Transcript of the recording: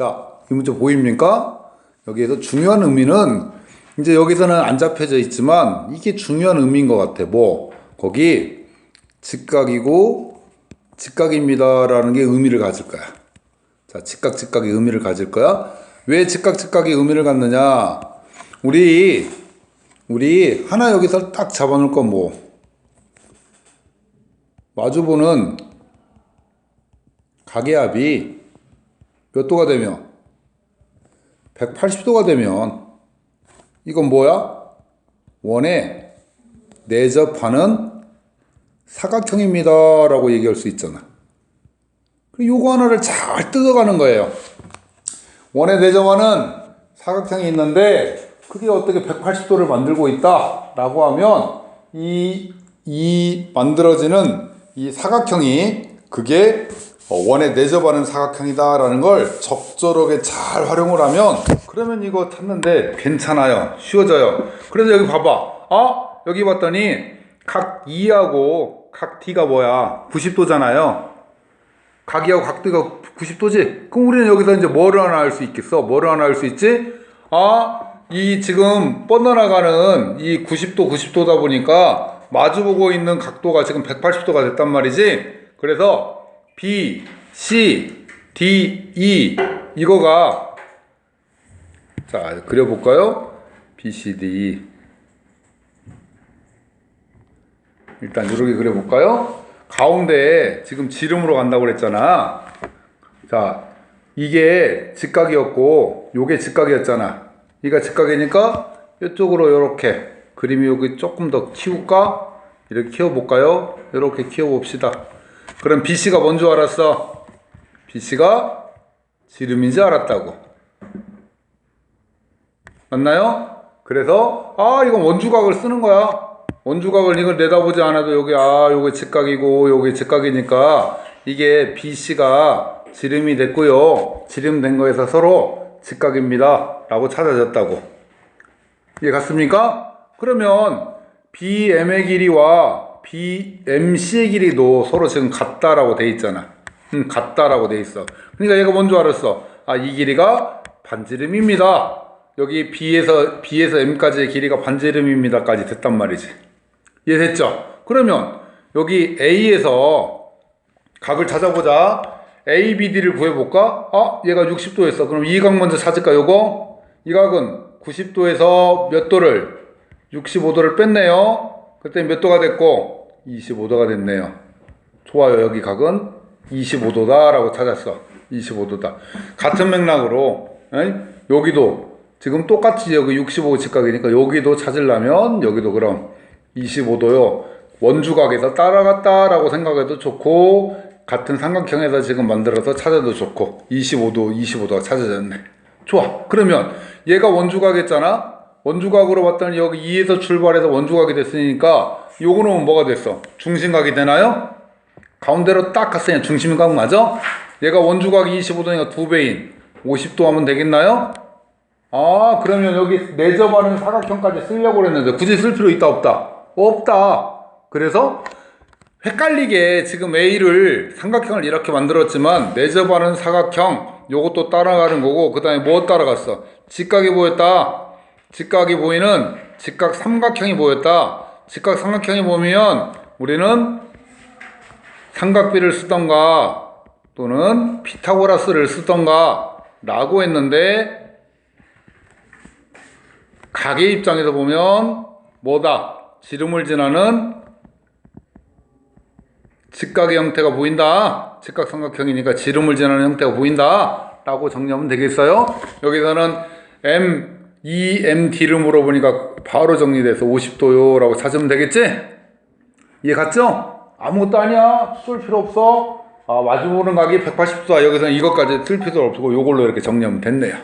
자, 이 문제 보입니까? 여기에서 중요한 의미는 이제 여기서는 안 잡혀져 있지만 이게 중요한 의미인 것 같아. 뭐 거기 직각이고 직각입니다라는 게 의미를 가질 거야. 자, 직각 직각이 의미를 가질 거야. 왜 직각 직각이 의미를 갖느냐? 우리 우리 하나 여기서 딱 잡아놓을 건 뭐? 마주보는 가계합이 몇 도가 되면 180도가 되면 이건 뭐야? 원에 내접하는 사각형입니다 라고 얘기할 수 있잖아. 요거 하나를 잘 뜯어가는 거예요. 원에 내접하는 사각형이 있는데 그게 어떻게 180도를 만들고 있다 라고 하면 이, 이 만들어지는 이 사각형이 그게 어, 원에 내접하는 사각형이다라는 걸 적절하게 잘 활용을 하면 그러면 이거 찾는데 괜찮아요. 쉬워져요. 그래서 여기 봐봐. 아, 여기 봤더니 각 2하고 각 D가 뭐야? 90도잖아요. 각이하고 각도가 90도지? 그럼 우리는 여기서 이제 뭐를 하나 알수 있겠어? 뭐를 하나 알수 있지? 아, 이 지금 뻗어나가는 이 90도, 90도다 보니까 마주보고 있는 각도가 지금 180도가 됐단 말이지? 그래서 B, C, D, E 이거가 자 그려볼까요? B, C, D, E 일단 이렇게 그려볼까요? 가운데 지금 지름으로 간다고 그랬잖아. 자 이게 직각이었고 요게 직각이었잖아. 이가 직각이니까 이쪽으로 이렇게 그림이 여기 조금 더 키울까? 이렇게 키워볼까요? 이렇게 키워봅시다. 그럼 BC가 뭔 줄 알았어? BC가 지름인 지 알았다고. 맞나요? 그래서 아 이건 원주각을 쓰는 거야. 원주각을 이걸 내다보지 않아도 여기 아 요게 직각이고 요게 직각이니까 이게 BC가 지름이 됐고요. 지름된 거에서 서로 직각입니다. 라고 찾아졌다고. 이해 갔습니까? 그러면 BM의 길이와 BMC의 길이도 서로 지금 같다라고 돼 있잖아. 음, 같다라고 돼 있어. 그러니까 얘가 뭔 줄 알았어? 아, 이 길이가 반지름입니다. 여기 B에서, B에서 M까지의 길이가 반지름입니다까지 됐단 말이지. 이해됐죠? 그러면 여기 A에서 각을 찾아보자. ABD를 구해볼까? 아, 얘가 60도였어. 그럼 이 각 먼저 찾을까, 요거? 이 각은 90도에서 몇 도를? 65도를 뺐네요. 그때 몇 도가 됐고? 25도가 됐네요. 좋아요. 여기 각은 25도다라고 찾았어. 25도다. 같은 맥락으로, 에이? 여기도 지금 똑같이 여기 65 직각이니까 여기도 찾으려면 여기도 그럼 25도요. 원주각에서 따라갔다라고 생각해도 좋고 같은 삼각형에서 지금 만들어서 찾아도 좋고 25도 25도가 찾아졌네 좋아 그러면 얘가 원주각했잖아 원주각으로 봤더니 여기 2에서 출발해서 원주각이 됐으니까 요거는 뭐가 됐어 중심각이 되나요? 가운데로 딱 갔으니 중심각 맞아? 얘가 원주각이 25도니까 두 배인 50도 하면 되겠나요? 아 그러면 여기 내접하는 사각형까지 쓰려고 그랬는데 굳이 쓸 필요 있다 없다? 없다 그래서 헷갈리게 지금 A를 삼각형을 이렇게 만들었지만 내접하는 사각형 요것도 따라가는 거고 그 다음에 뭐 따라갔어? 직각이 보였다. 직각이 보이는 직각 삼각형이 보였다. 직각 삼각형이 보면 우리는 삼각비를 쓰던가 또는 피타고라스를 쓰던가 라고 했는데 가게 입장에서 보면 뭐다? 지름을 지나는 직각의 형태가 보인다. 직각 삼각형이니까 지름을 지나는 형태가 보인다. 라고 정리하면 되겠어요. 여기서는 M, E, M, D를 물어보니까 바로 정리돼서 50도요. 라고 찾으면 되겠지? 이해 갔죠? 아무것도 아니야. 쓸 필요 없어. 아, 마주보는 각이 180도야. 여기서는 이것까지 쓸 필요 없고 요걸로 이렇게 정리하면 됐네요.